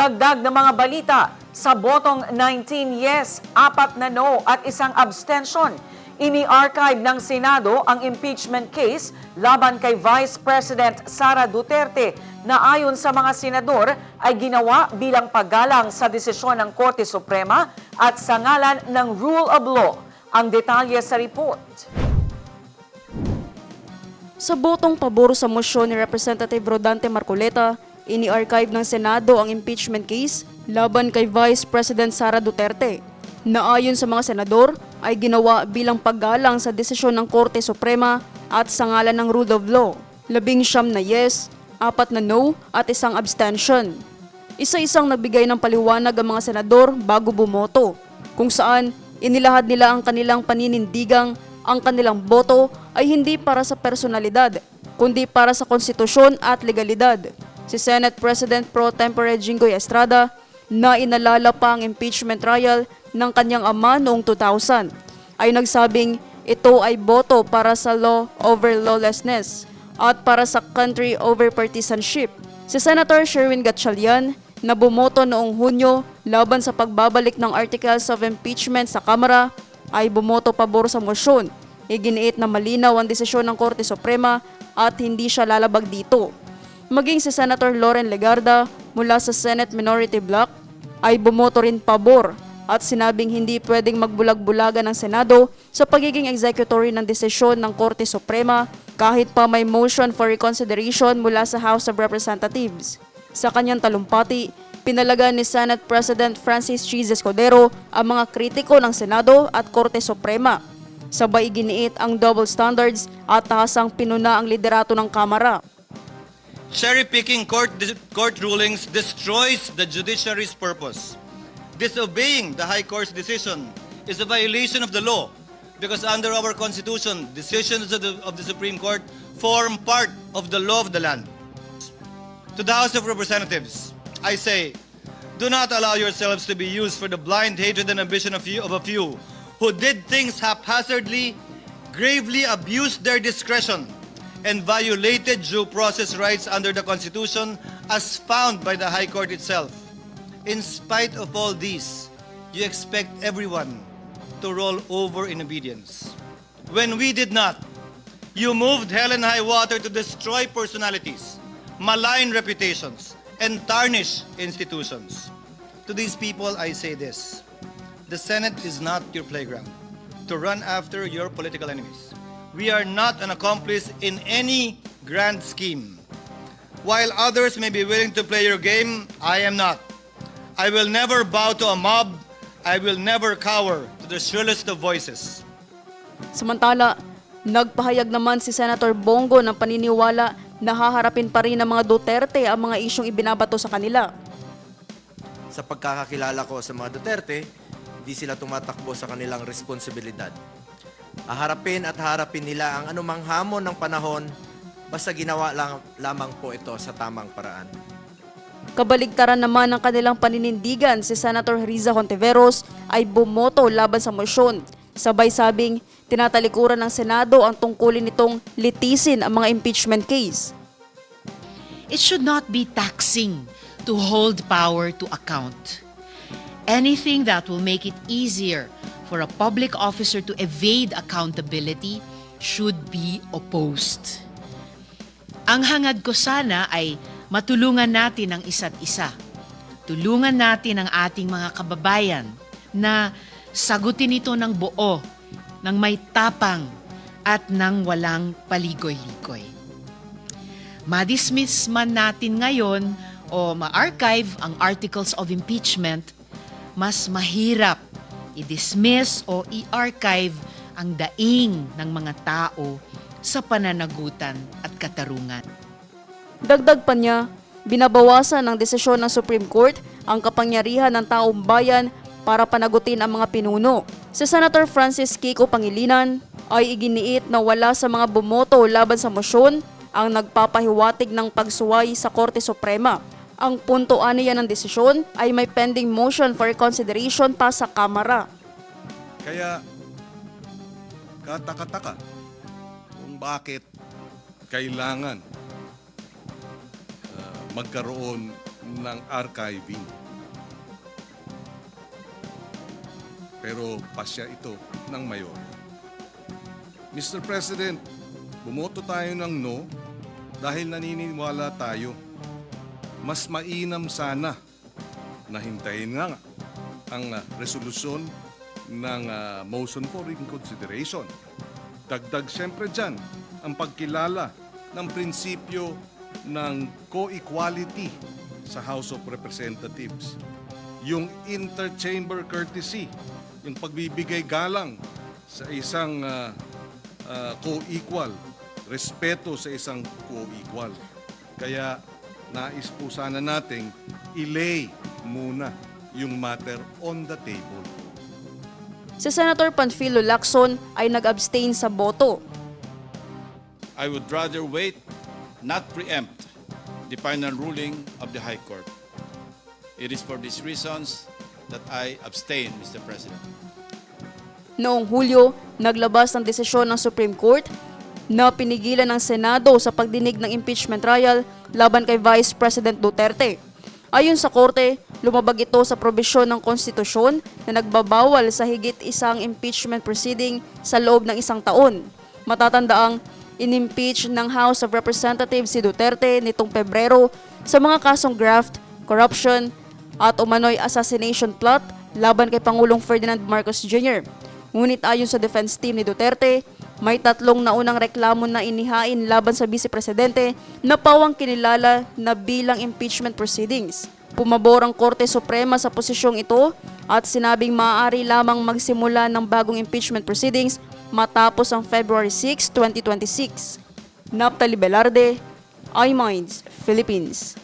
Dagdag na mga balita, sa botong 19 yes, apat na no at isang abstention, ini-archive ng Senado ang impeachment case laban kay Vice President Sara Duterte na ayon sa mga senador ay ginawa bilang paggalang sa desisyon ng Korte Suprema at sa ngalan ng rule of law. Ang detalye sa report. Sa botong pabor sa mosyon ni Representative Rodante Marcoleta, ini-archive ng Senado ang impeachment case laban kay Vice President Sara Duterte na ayon sa mga senador ay ginawa bilang paggalang sa desisyon ng Korte Suprema at sa ngalan ng rule of law. Labing siyam na yes, apat na no at isang abstention. Isa-isang nagbigay ng paliwanag ang mga senador bago bumoto, kung saan inilahad nila ang kanilang paninindigang ang kanilang boto ay hindi para sa personalidad, kundi para sa konstitusyon at legalidad. Si Senate President Pro Tempore Jinggoy Estrada na inalala pa ang impeachment trial ng kanyang ama noong 2000 ay nagsabing ito ay boto para sa law over lawlessness at para sa country over partisanship. Si Senator Sherwin Gatchalian na bumoto noong Hunyo laban sa pagbabalik ng articles of impeachment sa Kamara ay bumoto pabor sa mosyon. Iginiit na malinaw ang desisyon ng Korte Suprema at hindi siya lalabag dito. Maging si Senator Loren Legarda mula sa Senate Minority Bloc ay bumoto rin pabor at sinabing hindi pwedeng magbulag-bulagan ng Senado sa pagiging executory ng desisyon ng Korte Suprema kahit pa may motion for reconsideration mula sa House of Representatives. Sa kanyang talumpati, pinalaga ni Senate President Francis Cheese Escudero ang mga kritiko ng Senado at Korte Suprema. Sabay iginiit ang double standards at tahasang pinuna ang liderato ng Kamara. Cherry-picking court, court rulings destroys the judiciary's purpose. Disobeying the High Court's decision is a violation of the law because under our Constitution, decisions of the, of the Supreme Court form part of the law of the land. To the House of Representatives, I say, do not allow yourselves to be used for the blind hatred and ambition of, few, of a few who did things haphazardly, gravely abused their discretion, and violated due process rights under the Constitution as found by the High Court itself. In spite of all these, you expect everyone to roll over in obedience. When we did not, you moved hell and high water to destroy personalities, malign reputations, and tarnish institutions. To these people, I say this the Senate is not your playground to run after your political enemies. We are not an accomplice in any grand scheme. While others may be willing to play your game, I am not. I will never bow to a mob. I will never cower to the shrillest of voices. Samantala, nagpahayag naman si Senator Bongo ng paniniwala na haharapin pa rin ng mga Duterte ang mga isyong ibinabato sa kanila. Sa pagkakakilala ko sa mga Duterte, di sila tumatakbo sa kanilang responsibilidad. Haharapin at harapin nila ang anumang hamon ng panahon basta ginawa lang, lamang po ito sa tamang paraan. Kabaligtaran naman ng kanilang paninindigan si Senator Riza Hontiveros ay bumoto laban sa mosyon. Sabay sabing tinatalikuran ng Senado ang tungkulin nitong litisin ang mga impeachment case. It should not be taxing to hold power to account. Anything that will make it easier for a public officer to evade accountability should be opposed. Ang hangad ko sana ay matulungan natin ang isa't isa. Tulungan natin ang ating mga kababayan na sagutin ito ng buo, ng may tapang at ng walang paligoy-ligoy madismiss man natin ngayon o ma-archive ang articles of impeachment, mas mahirap i-dismiss o i-archive ang daing ng mga tao sa pananagutan at katarungan. Dagdag pa niya, binabawasan ng desisyon ng Supreme Court ang kapangyarihan ng taong bayan para panagutin ang mga pinuno. Si Senator Francis Kiko Pangilinan ay iginiit na wala sa mga bumoto laban sa mosyon ang nagpapahiwatig ng pagsuway sa Korte Suprema. Ang punto aniya ng desisyon ay may pending motion for reconsideration pa sa Kamara. Kaya, kataka-taka kung bakit kailangan ah, magkaroon ng archiving. Pero pasya ito ng mayor. Mr. President, bumoto tayo ng no dahil naniniwala tayo. Mas mainam sana na hintayin nga ang ah, resolusyon ng ah, motion for reconsideration. Dagdag siyempre dyan ang pagkilala ng prinsipyo ng co-equality sa House of Representatives. Yung interchamber courtesy, yung pagbibigay galang sa isang ah, ah, co-equal, respeto sa isang co-equal. Kaya nais po sana nating ilay muna yung matter on the table. Si Senator Panfilo Lacson ay nag-abstain sa boto. I would rather wait, not preempt, the final ruling of the High Court. It is for these reasons that I abstain, Mr. President. Noong Hulyo, naglabas ng desisyon ng Supreme Court na pinigilan ng Senado sa pagdinig ng impeachment trial laban kay Vice President Duterte. Ayon sa korte, lumabag ito sa probisyon ng konstitusyon na nagbabawal sa higit isang impeachment proceeding sa loob ng isang taon. Matatandaang inimpeach ng House of Representatives si Duterte nitong Pebrero sa mga kasong graft, corruption, at umano'y assassination plot laban kay Pangulong Ferdinand Marcos Jr. Ngunit ayon sa defense team ni Duterte, may tatlong naunang reklamo na inihain laban sa Vice Presidente na pawang kinilala na bilang impeachment proceedings. Pumabor ang Korte Suprema sa posisyong ito at sinabing maaari lamang magsimula ng bagong impeachment proceedings matapos ang February 6, 2026. Naptali Velarde, iMinds, Philippines.